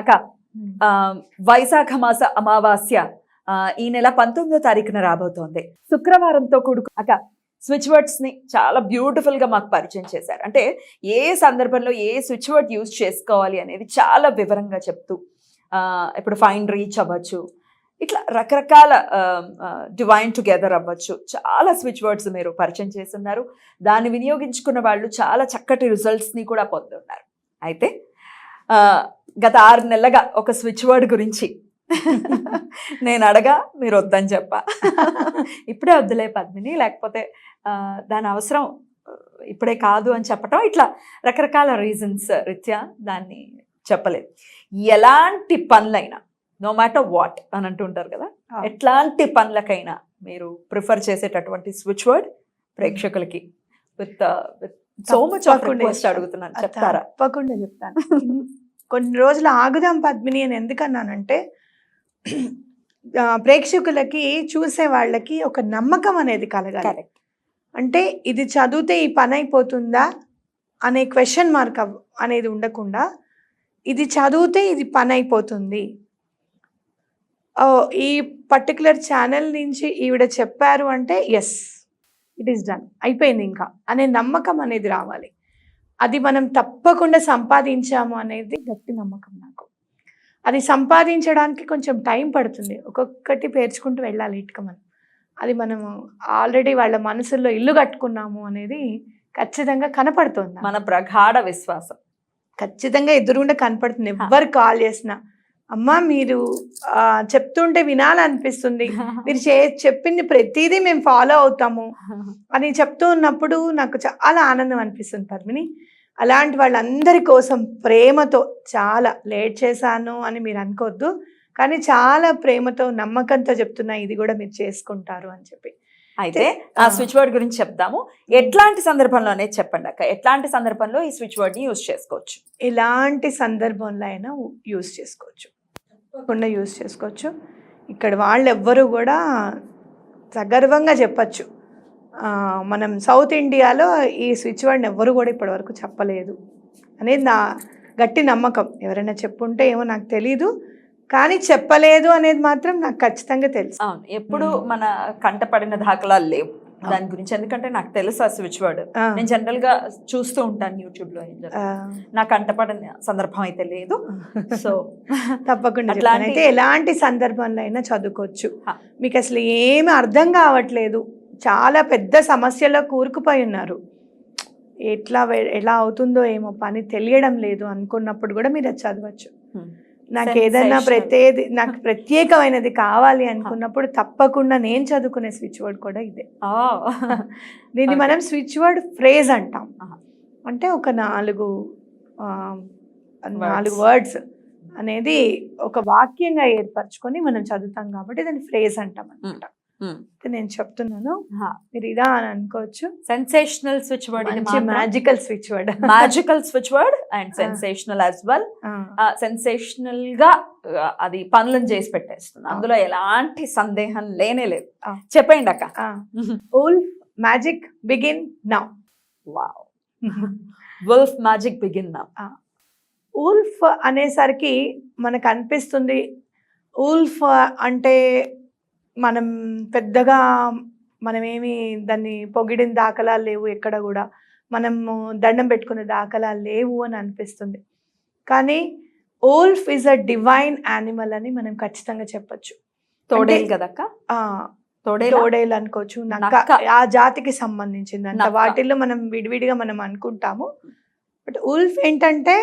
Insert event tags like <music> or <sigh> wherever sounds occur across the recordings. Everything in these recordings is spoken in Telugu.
అక్క వైశాఖ మాస అమావాస్య ఈ నెల పంతొమ్మిదో తారీఖున రాబోతోంది. శుక్రవారంతో కూడుకు అక్క స్విచ్ వర్డ్స్ని చాలా బ్యూటిఫుల్గా మాకు పరిచయం చేశారు. అంటే ఏ సందర్భంలో ఏ స్విచ్ వర్డ్ యూజ్ చేసుకోవాలి అనేది చాలా వివరంగా చెప్తూ ఇప్పుడు ఫైన్ రీచ్ అవ్వచ్చు ఇట్లా రకరకాల డివైన్ టుగెదర్ అవ్వచ్చు. చాలా స్విచ్ వర్డ్స్ మీరు పరిచయం చేస్తున్నారు. దాన్ని వినియోగించుకున్న వాళ్ళు చాలా చక్కటి రిజల్ట్స్ని కూడా పొందున్నారు. అయితే గత ఆరు నెలలుగా ఒక స్విచ్ వర్డ్ గురించి. నేను అడగా మీరు వద్దని చెప్పా. ఇప్పుడే వద్దులే పద్మిని లేకపోతే దాని అవసరం ఇప్పుడే కాదు అని చెప్పటం ఇట్లా రకరకాల రీజన్స్ రీత్యా దాన్ని చెప్పలేదు. ఎలాంటి పనులైనా నో మ్యాటర్ వాట్ అని అంటుంటారు కదా. ఎట్లాంటి పనులకైనా మీరు ప్రిఫర్ చేసేటటువంటి స్విచ్ వర్డ్ ప్రేక్షకులకి విత్ విత్ సో మచ్. అడుగుతున్నాను. చెప్తారా? తప్పకుండా చెప్తాను. కొన్ని రోజులు ఆగుదాం పద్మిని అని ఎందుకన్నానంటే ప్రేక్షకులకి చూసే వాళ్ళకి ఒక నమ్మకం అనేది కలగాలి. అంటే ఇది చదివితే ఈ పని అయిపోతుందా అనే క్వశ్చన్ మార్క్ అనేది ఉండకుండా ఇది చదివితే ఇది పని అయిపోతుంది. ఈ పర్టికులర్ ఛానల్ నుంచి ఈవిడ చెప్పారు అంటే ఎస్ ఇట్ ఈస్ డన్ అయిపోయింది ఇంకా. అనే నమ్మకం అనేది రావాలి. అది మనం తప్పకుండా సంపాదించాము అనేది గట్టి నమ్మకం నాకు. అది సంపాదించడానికి కొంచెం టైం పడుతుంది. ఒక్కొక్కటి పేర్చుకుంటూ వెళ్ళాలి ఇటుక మనం. అది మనము ఆల్రెడీ వాళ్ళ మనసుల్లో ఇల్లు కట్టుకున్నాము అనేది ఖచ్చితంగా కనపడుతుంది మన ప్రగాఢ విశ్వాసం. ఖచ్చితంగా ఎదురుగుండా కనపడుతుంది. ఎవ్వరు కాల్ చేసినా అమ్మా మీరు చెప్తుంటే వినాలనిపిస్తుంది. మీరు చే చెప్పింది ప్రతిదీ మేము ఫాలో అవుతాము. అని చెప్తూ ఉన్నప్పుడు నాకు చాలా ఆనందం అనిపిస్తుంది పద్మిని. అలాంటి వాళ్ళందరి కోసం ప్రేమతో చాలా లేట్ చేశాను అని మీరు అనుకోవద్దు కానీ చాలా ప్రేమతో నమ్మకంతో చెప్తున్నా ఇది కూడా మీరు చేసుకుంటారు అని చెప్పి. అయితే ఆ. స్విచ్ వర్డ్ గురించి చెప్దాము. ఎట్లాంటి సందర్భంలో అనేది చెప్పండి అక్క. ఎట్లాంటి సందర్భంలో ఈ స్విచ్ వర్డ్ని యూజ్ చేసుకోవచ్చు? ఎలాంటి సందర్భంలో అయినా యూస్ చేసుకోవచ్చు. తప్పకుండా యూస్ చేసుకోవచ్చు. ఇక్కడ వాళ్ళు ఎవ్వరు కూడా సగర్వంగా చెప్పచ్చు. మనం సౌత్ ఇండియాలో ఈ స్విచ్ వర్డ్ని ఎవ్వరు కూడా ఇప్పటివరకు చెప్పలేదు అనేది నా గట్టి నమ్మకం. ఎవరైనా చెప్పుంటే ఏమో నాకు తెలీదు కానీ చెప్పలేదు అనేది మాత్రం నాకు ఖచ్చితంగా తెలుసు. ఎప్పుడు. మన కంటపడిన దాఖలాలు లేవు. దాని గురించి. ఎందుకంటే నాకు తెలుసు ఆ స్విచ్ వర్డ్ నేను జనరల్గా చూస్తూ ఉంటాను యూట్యూబ్లో. నాకు కంటపడిన సందర్భం అయితే లేదు. <laughs> సో తప్పకుండా. అయితే ఎలాంటి సందర్భంలో అయినా చదువుకోవచ్చు. మీకు అసలు ఏమి అర్థం కావట్లేదు. చాలా పెద్ద సమస్యలో కూరుకుపోయి ఉన్నారు. ఎట్లా ఎలా అవుతుందో ఏమో పని తెలియడం లేదు అనుకున్నప్పుడు కూడా మీరు అది చదవచ్చు. నాకు ఏదైనా. ప్రత్యేది నాకు ప్రత్యేకమైనది కావాలి అనుకున్నప్పుడు తప్పకుండా నేను చదువుకునే స్విచ్ వర్డ్ కూడా ఇదే. <laughs> దీన్ని. మనం స్విచ్ వర్డ్ ఫ్రేజ్ అంటాం. అంటే ఒక నాలుగు నాలుగు వర్డ్స్ అనేది ఒక వాక్యంగా ఏర్పరచుకొని మనం చదువుతాం కాబట్టి దాన్ని ఫ్రేజ్ అంటాం అనమాట నేను చెప్తున్నాను. మీరు ఇదా అని అనుకోవచ్చు. Sensational switch word magical switch word magical switch word and sensational as well సెన్సేషనల్గా అది పనులను చేసి పెట్టేస్తుంది. అందులో ఎలాంటి సందేహం లేనే లేదు. చెప్పండి అక్క. Wolf magic begin now wow wolf magic begin నా ఉల్ఫ్ అనేసరికి మనకు అనిపిస్తుంది. ఉల్ఫ్ అంటే మనం పెద్దగా మనమేమి దాన్ని పొగిడిన దాఖలాలు లేవు ఎక్కడ కూడా. మనము దండం పెట్టుకునే దాఖలాలు లేవు అని అనిపిస్తుంది. కానీ wolf is a divine animal అని మనం ఖచ్చితంగా చెప్పొచ్చు. తోడేలు కదక్క? తోడేలు? అనుకోవచ్చు నక్క. ఆ జాతికి సంబంధించింది. అంత. వాటిల్లో మనం విడివిడిగా మనం అనుకుంటాము. బట్ ఉల్ఫ్ ఏంటంటే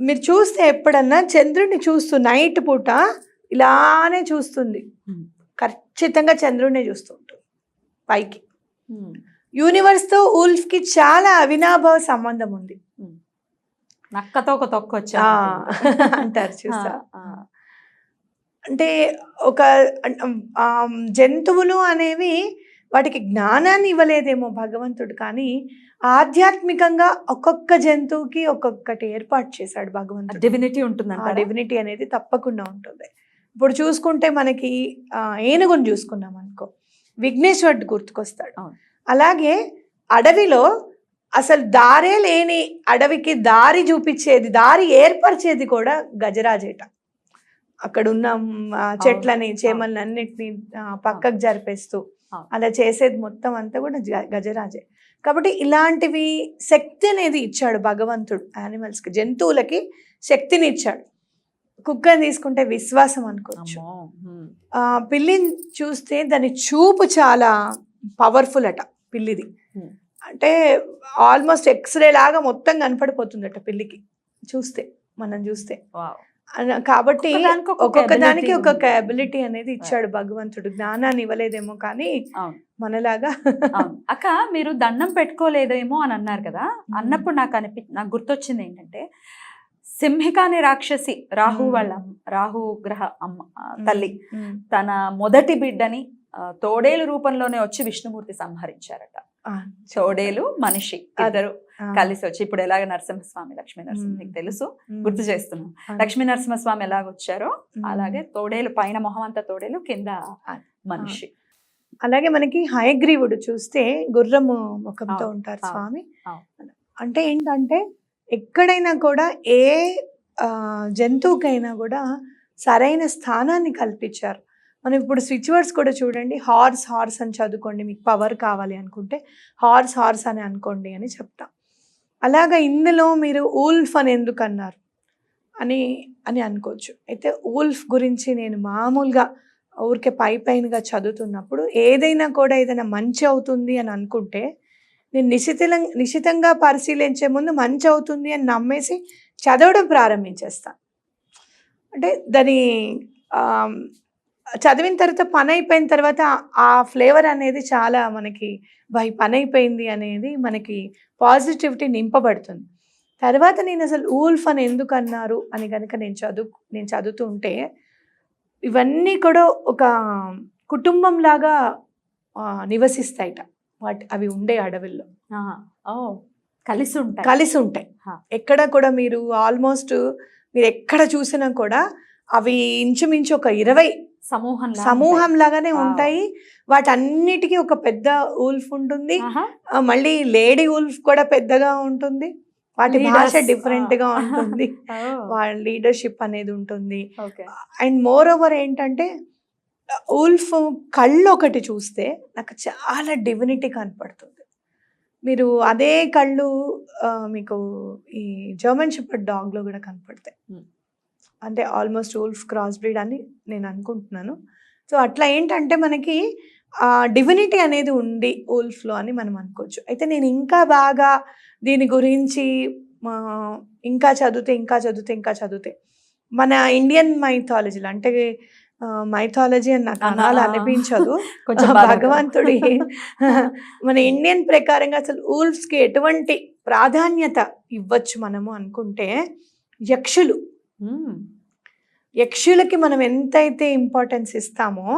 మీరు చూస్తే ఎప్పుడన్నా చంద్రుడిని చూస్తూ నైట్ పూట ఇలానే చూస్తుంది. ఖచ్చితంగా చంద్రుడినే చూస్తూ ఉంటుంది. పైకి. యూనివర్స్తో ఉల్ఫ్కి చాలా అవినాభావ సంబంధం ఉంది. నక్కతో ఒక తొక్క వచ్చా? ఆ, అంటారు చూసా. అంటే ఒక ఆ, జంతువులు అనేవి వాటికి జ్ఞానాన్ని ఇవ్వలేదేమో భగవంతుడు కానీ ఆధ్యాత్మికంగా ఒక్కొక్క జంతువుకి ఒక్కొక్కటి ఏర్పాటు చేశాడు భగవంతుడు. డివినిటీ ఉంటుందంట డివినిటీ అనేది తప్పకుండా ఉంటుంది. ఇప్పుడు చూసుకుంటే మనకి ఏనుగుని చూసుకున్నాం అనుకో. విఘ్నేశ్వరుడు గుర్తుకొస్తాడు. అలాగే అడవిలో అసలు దారే లేని అడవికి దారి చూపించేది దారి ఏర్పరిచేది కూడా గజరాజేట. అక్కడ ఉన్న మ్, ఆ, చెట్లని చేమల్ని అన్నిటిని పక్కకు జరిపేస్తూ. అలా చేసేది మొత్తం అంతా కూడా గజరాజే. కాబట్టి ఇలాంటివి శక్తి అనేది ఇచ్చాడు భగవంతుడు యానిమల్స్కి జంతువులకి శక్తిని ఇచ్చాడు. కుక్కని తీసుకుంటే విశ్వాసం అనుకోవచ్చు. పిల్లిని చూస్తే దాని చూపు చాలా పవర్ఫుల్ అట పిల్లిది. అంటే ఆల్మోస్ట్ ఎక్స్రే లాగా మొత్తం కనపడిపోతుందట పిల్లికి చూస్తే మనం చూస్తే. కాబట్టి ఒక్కొక్క దానికి ఒక్కొక్క. అబిలిటీ అనేది ఇచ్చాడు భగవంతుడు. జ్ఞానాన్ని ఇవ్వలేదేమో కానీ మనలాగా. అక్క మీరు దండం పెట్టుకోలేదేమో అని అన్నారు కదా? <laughs> అన్నప్పుడు నాకు అనిపి నాకు గుర్తొచ్చింది ఏంటంటే సింహిక అనే రాక్షసి రాహు. వాళ్ళ రాహు గ్రహ అమ్మ తల్లి. తన మొదటి బిడ్డని తోడేలు రూపంలోనే వచ్చి విష్ణుమూర్తి సంహరించారట తోడేలు మనిషి ఇద్దరు కలిసి వచ్చి ఇప్పుడు ఎలాగ నరసింహస్వామి లక్ష్మీ నరసింహ. మీకు తెలుసు. గుర్తు చేస్తున్నాం లక్ష్మీ నరసింహస్వామి ఎలాగ వచ్చారో ఉమ్. అలాగే తోడేలు పైన మొహం అంతా తోడేలు కింద మనిషి అలాగే మనకి హయగ్రీవుడు చూస్తే గుర్రము ముఖంతో ఉంటారు స్వామి. అంటే ఏంటంటే ఎక్కడైనా కూడా ఏ జంతువుకైనా కూడా సరైన స్థానాన్ని కల్పించారు. మనం ఇప్పుడు స్విచ్ వర్డ్స్ కూడా చూడండి. హార్స్ హార్స్ అని చదువుకోండి. మీకు పవర్ కావాలి అనుకుంటే హార్స్ హార్స్ అని అనుకోండి అని చెప్తాం. అలాగా ఇందులో మీరు ఊల్ఫ్ అని ఎందుకు అన్నారు అని అని అనుకోవచ్చు. అయితే ఊల్ఫ్ గురించి నేను మామూలుగా ఊరికే పై పైనగా చదువుతున్నప్పుడు ఏదైనా కూడా ఏదైనా మంచి అవుతుంది అని అనుకుంటే నేను నిశితం నిశితంగా పరిశీలించే ముందు మంచి అవుతుంది అని నమ్మేసి చదవడం ప్రారంభించేస్తాను అంటే దాని చదివిన తర్వాత పని అయిపోయిన తర్వాత ఆ ఫ్లేవర్ అనేది చాలా మనకి బై పని అయిపోయింది అనేది మనకి పాజిటివిటీ నింపబడుతుంది. తర్వాత నేను అసలు ఊల్ఫ్ అని ఎందుకు అన్నారు అని కనుక నేను చదువు నేను చదువుతూ ఉంటే ఇవన్నీ కూడా ఒక కుటుంబం లాగా నివసిస్తాయిట. వాటి అవి ఉండే అడవుల్లో. కలిసి ఉంటాయి. కలిసి ఉంటాయి. ఎక్కడ కూడా మీరు ఆల్మోస్ట్ మీరు ఎక్కడ చూసినా కూడా అవి ఇంచుమించు ఒక ఇరవై సమూహం సమూహం లాగానే. ఉంటాయి. వాటన్నిటికీ ఒక పెద్ద ఊల్ఫ్ ఉంటుంది. మళ్ళీ లేడీ ఊల్ఫ్ కూడా పెద్దగా ఉంటుంది. వాటి భాష. డిఫరెంట్గా. ఉంటుంది. వాళ్ళ లీడర్షిప్ అనేది ఉంటుంది. అండ్ మోర్ ఓవర్ ఏంటంటే ఉల్ఫ్ కళ్ళు ఒకటి చూస్తే నాకు చాలా డివినిటీ కనపడుతుంది. మీరు అదే కళ్ళు మీకు ఈ జర్మన్ షెపర్డ్ డాగ్లో కూడా కనపడతాయి. Hmm. అంటే ఆల్మోస్ట్ ఉల్ఫ్ క్రాస్ బ్రీడ్ అని నేను అనుకుంటున్నాను. సో అట్లా ఏంటంటే మనకి డివినిటీ అనేది ఉంది ఉల్ఫ్లో అని మనం అనుకోవచ్చు. అయితే నేను ఇంకా బాగా దీని గురించి ఇంకా చదివితే ఇంకా చదివితే ఇంకా చదివితే మన ఇండియన్ మైథాలజీలో అంటే మైథాలజీ అని నాకు అన్నా- అనాలి అనిపించదు. <laughs> కొంచెం భగవంతుడి <laughs> మన ఇండియన్ ప్రకారంగా అసలు ఊల్ఫ్స్కి ఎటువంటి ప్రాధాన్యత ఇవ్వచ్చు మనము అనుకుంటే యక్షులు. యక్షులకి మనం ఎంతైతే ఇంపార్టెన్స్ ఇస్తామో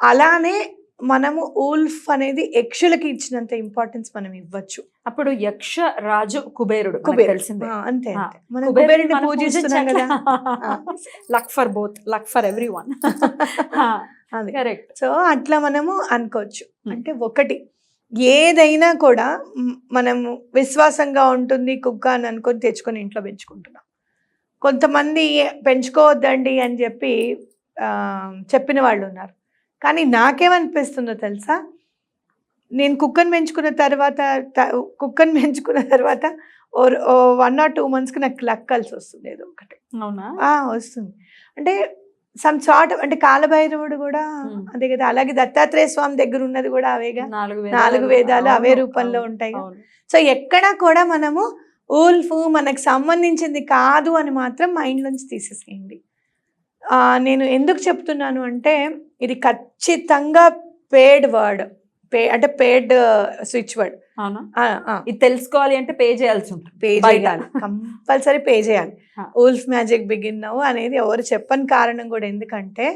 అలానే మనము ఊల్ఫ్ అనేది యక్షులకి ఇచ్చినంత ఇంపార్టెన్స్ మనం ఇవ్వచ్చు. అప్పుడు యక్ష రాజు కుబేరుడు కుబేరుడు. తెలిసిందే. అంతే మనం కుబేరుడిని పూజిస్తున్నాం కదా. Luck for both luck for every one correct so అట్లా మనము అనుకోవచ్చు. Hmm. అంటే ఒకటి ఏదైనా కూడా మనము విశ్వాసంగా ఉంటుంది కుక్క అని అనుకొని తెచ్చుకొని ఇంట్లో పెంచుకుంటున్నాం. కొంతమంది పెంచుకోవద్దండి అని చెప్పి చెప్పిన వాళ్ళు ఉన్నారు. కానీ నాకేమనిపిస్తుందో తెలుసా? నేను కుక్కను పెంచుకున్న తర్వాత కుక్కను <laughs> పెంచుకున్న తర్వాత ఓ వన్ ఆర్ టూ మంత్స్కి నాకు లక్ కలిసి వస్తుంది ఏదో ఒకటి. అవునా? వస్తుంది. అంటే సమ్ సార్ట్ అంటే కాలభైరవుడు కూడా. అదే కదా అలాగే దత్తాత్రేయ స్వామి దగ్గర ఉన్నది కూడా అవేగా. నాలుగు వేదాలు అవే రూపంలో ఉంటాయి. సో ఎక్కడ కూడా మనము ఊల్ఫ్ మనకు సంబంధించింది కాదు అని మాత్రం మైండ్ నుంచి తీసేసేయండి. నేను ఎందుకు చెప్తున్నాను అంటే ఇది ఖచ్చితంగా పేడ్ వర్డ్ పే అంటే పేడ్ స్విచ్ వర్డ్ ఇది తెలుసుకోవాలి అంటే పే చేయాల్సి ఉంటుంది. పే. చేయాలి. కంపల్సరీ పే చేయాలి. ఉల్ఫ్ మ్యాజిక్ బిగిన్ నవ్వు అనేది ఎవరు చెప్పని కారణం కూడా ఎందుకంటే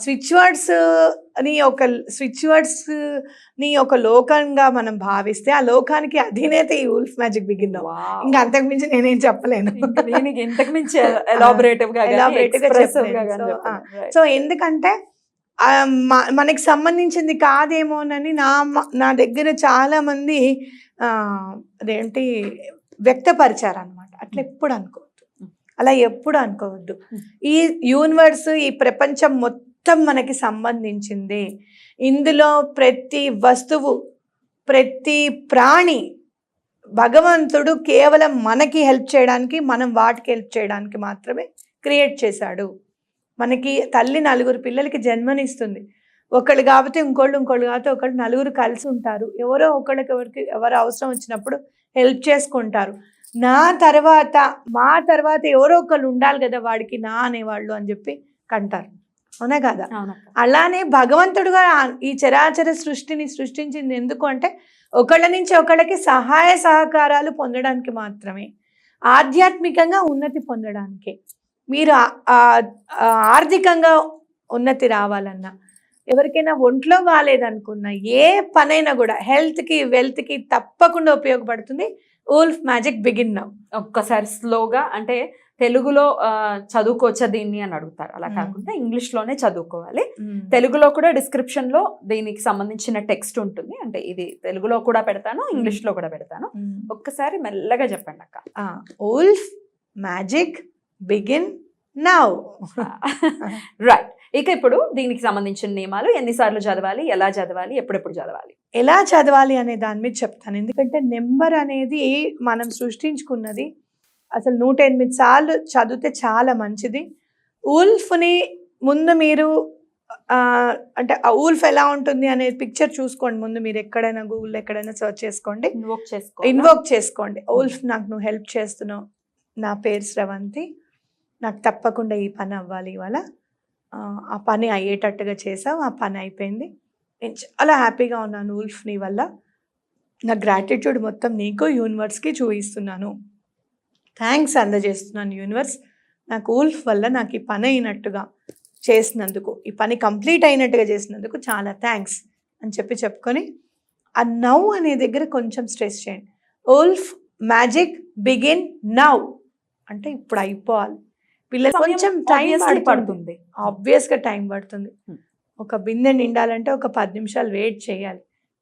స్విచ్ వర్డ్స్ని ఒక స్విచ్ వర్డ్స్ని ఒక లోకంగా మనం భావిస్తే ఆ లోకానికి అధినేత ఈ ఉల్ఫ్ మ్యాజిక్ బిగిన్. ఇంకా అంతకు మించి నేనేం చెప్పలేను. ఇంతకు మించి ఎలాబరేటివ్గా. సో ఎందుకంటే మనకి సంబంధించింది కాదేమోనని నా నా దగ్గర చాలా మంది ఆ, అదేంటి వ్యక్తపరిచారనమాట అట్లా ఎప్పుడు అనుకోవద్దు. అలా ఎప్పుడు అనుకోవద్దు. ఈ యూనివర్స్ ఈ ప్రపంచం మొత్తం మనకి సంబంధించింది. ఇందులో ప్రతి వస్తువు ప్రతి ప్రాణి భగవంతుడు కేవలం మనకి హెల్ప్ చేయడానికి మనం వాటికి హెల్ప్ చేయడానికి మాత్రమే క్రియేట్ చేశాడు. మనకి తల్లి నలుగురు పిల్లలకి జన్మనిస్తుంది. ఒకళ్ళు కాబట్టి ఇంకోళ్ళు ఇంకోళ్ళు కాబట్టి ఒకళ్ళు నలుగురు కలిసి ఉంటారు. ఎవరో ఒకళ్ళకి ఎవరికి ఎవరు అవసరం వచ్చినప్పుడు హెల్ప్ చేసుకుంటారు. నా తర్వాత మా తర్వాత ఎవరో ఒకళ్ళు ఉండాలి కదా వాడికి నా అనేవాళ్ళు అని చెప్పి కంటారు. అవునా కదా? అలానే భగవంతుడుగా ఈ చరాచర సృష్టిని సృష్టించింది ఎందుకు అంటే ఒకళ్ళ నుంచి ఒకళ్ళకి సహాయ సహకారాలు పొందడానికి మాత్రమే. ఆధ్యాత్మికంగా ఉన్నతి పొందడానికే. మీరు ఆర్థికంగా ఉన్నతి రావాలన్నా ఎవరికైనా ఒంట్లో బాగాలేదనుకున్నా ఏ పనైనా కూడా హెల్త్కి వెల్త్కి తప్పకుండా ఉపయోగపడుతుంది. ఊల్ఫ్ మ్యాజిక్ బిగిన్ నవ్ ఒక్కసారి స్లోగా అంటే తెలుగులో చదువుకోవచ్చా దీన్ని అని అడుగుతారు. అలా. కాకుండా ఇంగ్లీష్లోనే చదువుకోవాలి తెలుగులో కూడా డిస్క్రిప్షన్లో దీనికి సంబంధించిన టెక్స్ట్ ఉంటుంది. అంటే ఇది తెలుగులో కూడా పెడతాను ఇంగ్లీష్లో కూడా పెడతాను. ఒక్కసారి మెల్లగా చెప్పండి అక్క wolf magic begin now right ఇక ఇప్పుడు దీనికి సంబంధించిన నియమాలు ఎన్నిసార్లు చదవాలి ఎలా చదవాలి ఎప్పుడెప్పుడు చదవాలి? ఎలా చదవాలి అనే దాని మీద చెప్తాను. ఎందుకంటే నెంబర్ అనేది మనం సృష్టించుకున్నది అసలు నూట ఎనిమిది సార్లు చదివితే చాలా మంచిది. ఊల్ఫ్ని ముందు మీరు అంటే ఆ ఊల్ఫ్ ఎలా ఉంటుంది అనే పిక్చర్ చూసుకోండి. ముందు మీరు ఎక్కడైనా గూగుల్ ఎక్కడైనా సర్చ్ చేసుకోండి. ఇన్వోక్ చేసుకో ఇన్వోక్ చేసుకోండి. ఊల్ఫ్ నాకు నువ్వు హెల్ప్ చేస్తున్నావు. నా పేరు స్రవంతి. నాకు తప్పకుండా ఈ పని అవ్వాలి ఇవాళ. ఆ, పని అయ్యేటట్టుగా చేసావు ఆ పని అయిపోయింది. నేను చాలా హ్యాపీగా ఉన్నాను ఉల్ఫ్ నీ వల్ల. నా గ్రాటిట్యూడ్ మొత్తం నీకు యూనివర్స్కి చూపిస్తున్నాను. థ్యాంక్స్ అందజేస్తున్నాను యూనివర్స్ నాకు ఉల్ఫ్ వల్ల నాకు ఈ పని అయినట్టుగా చేసినందుకు ఈ పని కంప్లీట్ అయినట్టుగా చేసినందుకు చాలా థ్యాంక్స్ అని చెప్పి చెప్పుకొని ఆ నవ్ అనే దగ్గర కొంచెం స్ట్రెస్ చేయండి. ఉల్ఫ్ మ్యాజిక్ బిగిన్ నవ్ అంటే ఇప్పుడు అయిపోవాలి. పిల్లలు కొంచెం టైం పడుతుంది. ఆబ్వియస్గా టైం పడుతుంది. Hmm. ఒక బిందె నిండాలంటే ఒక పది నిమిషాలు వెయిట్ చేయాలి.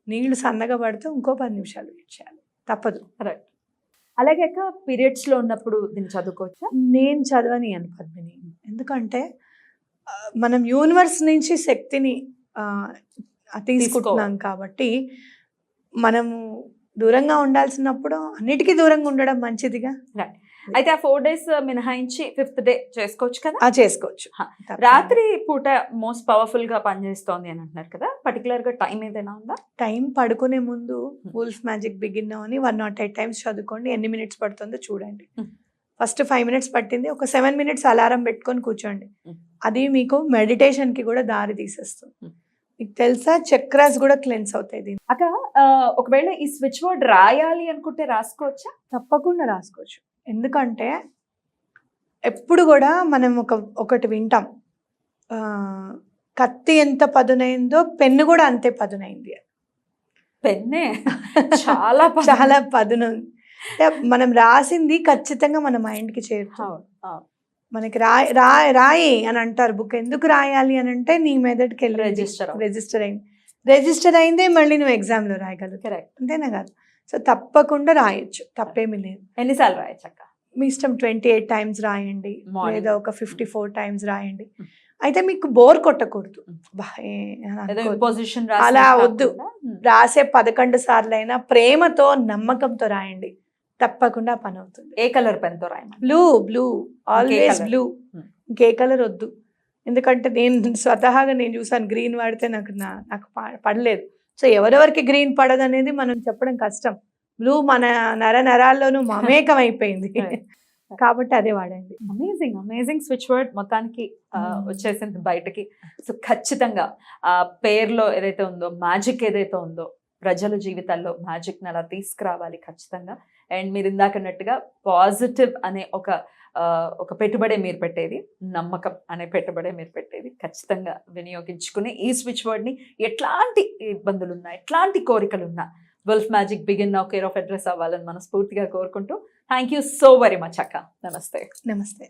నీళ్ళు సన్నగా పడితే ఇంకో పది నిమిషాలు వెయిట్ చేయాలి. తప్పదు. అలాగే అక్క పీరియడ్స్లో ఉన్నప్పుడు దీన్ని చదువుకోవచ్చా? నేను చదవని అని పద్మిని. ఎందుకంటే మనం యూనివర్స్ నుంచి శక్తిని తీసుకుంటున్నాం కాబట్టి మనము దూరంగా ఉండాల్సినప్పుడు అన్నిటికీ దూరంగా ఉండడం మంచిదిగా? అయితే ఆ ఫోర్ డేస్ మినహాయించి ఫిఫ్త్ డే చేసుకోవచ్చు కదా? చేసుకోవచ్చు. రాత్రి పూట మోస్ట్ పవర్ఫుల్గా పనిచేస్తోంది అని అంటున్నారు కదా? పర్టికులర్గా టైం ఏదైనా ఉందా? టైం పడుకునే ముందు. వుల్ఫ్ మ్యాజిక్ బిగిన్ అని వన్ నాట్ ఎయిట్ టైమ్స్ చదువుకోండి. ఎన్ని మినిట్స్ పడుతుందో చూడండి. ఫస్ట్ ఫైవ్ మినిట్స్ పట్టింది. ఒక సెవెన్ మినిట్స్ అలారం పెట్టుకొని కూర్చోండి. Hmm. అది మీకు మెడిటేషన్కి కూడా దారి తీసేస్తుంది. Hmm. మీకు తెలుసా? చక్రాస్ కూడా క్లెన్స్ అవుతాయి దీన్ని. అక్క ఒకవేళ ఈ స్విచ్ వర్డ్ రాయాలి అనుకుంటే రాసుకోవచ్చా? తప్పకుండా రాసుకోవచ్చు. ఎందుకంటే ఎప్పుడు కూడా మనం ఒక ఒకటి వింటాం కత్తి ఎంత పదునైందో పెన్ను కూడా అంతే పదునైంది. పెన్నే చాలా. <laughs> చాలా పదును మనం రాసింది ఖచ్చితంగా మన మైండ్కి అవును. మనకి రాయి రా రాయి అని అంటారు బుక్ ఎందుకు రాయాలి అని అంటే నీ మెదడుకి వెళ్ళి అవుతుంది. రిజిస్టర్ అయింది రిజిస్టర్ అయిందే మళ్ళీ నువ్వు ఎగ్జామ్లో రాయగలవు Correct. అంతేనా కాదు సో తప్పకుండా రాయొచ్చు. తప్పేమీ లేదు. ఎన్నిసార్లు రాయచ్చు అక్క మీ ఇష్టం ట్వంటీ ఎయిట్ టైమ్స్ రాయండి. లేదా ఒక ఫిఫ్టీ ఫోర్ టైమ్స్ రాయండి. Hmm. అయితే మీకు బోర్ కొట్టకూడదు. Hmm. అలా వద్దు. రాసే పదకొండు సార్లు అయినా ప్రేమతో నమ్మకంతో రాయండి. తప్పకుండా పని అవుతుంది ఏ కలర్ పెన్తో రాయమని blue. Blue always? Blue Hmm. ఇంకే కలర్ వద్దు. ఎందుకంటే నేను స్వతహాగా నేను చూసాను గ్రీన్ వాడితే నాకు నాకు పడలేదు. సో ఎవరెవరికి గ్రీన్ పడదు అనేది మనం చెప్పడం కష్టం. బ్లూ మన నర నరాల్లోనూ మమేకం అయిపోయింది. <laughs> కాబట్టి అదే వాడండి. అమేజింగ్ అమేజింగ్ స్విచ్ వర్డ్ మొత్తానికి Hmm. వచ్చేసింది బయటకి. సో ఖచ్చితంగా ఆ పేరులో ఏదైతే ఉందో మ్యాజిక్ ఏదైతే ఉందో ప్రజల జీవితాల్లో మ్యాజిక్ని అలా తీసుకురావాలి ఖచ్చితంగా. అండ్ మీరు ఇందాక అన్నట్టుగా పాజిటివ్ అనే ఒక ఒక పెట్టుబడే మీరు పెట్టేది నమ్మకం అనే పెట్టుబడే మీరు పెట్టేది ఖచ్చితంగా వినియోగించుకుని ఈ స్విచ్ వర్డ్ని ఎట్లాంటి ఇబ్బందులున్నా ఎట్లాంటి కోరికలున్నా వెల్ఫ్ మ్యాజిక్ బిగిన్ నా కేర్ ఆఫ్ అడ్రస్ అవ్వాలని మనస్ఫూర్తిగా కోరుకుంటూ thank you so very much అక్క. నమస్తే. నమస్తే.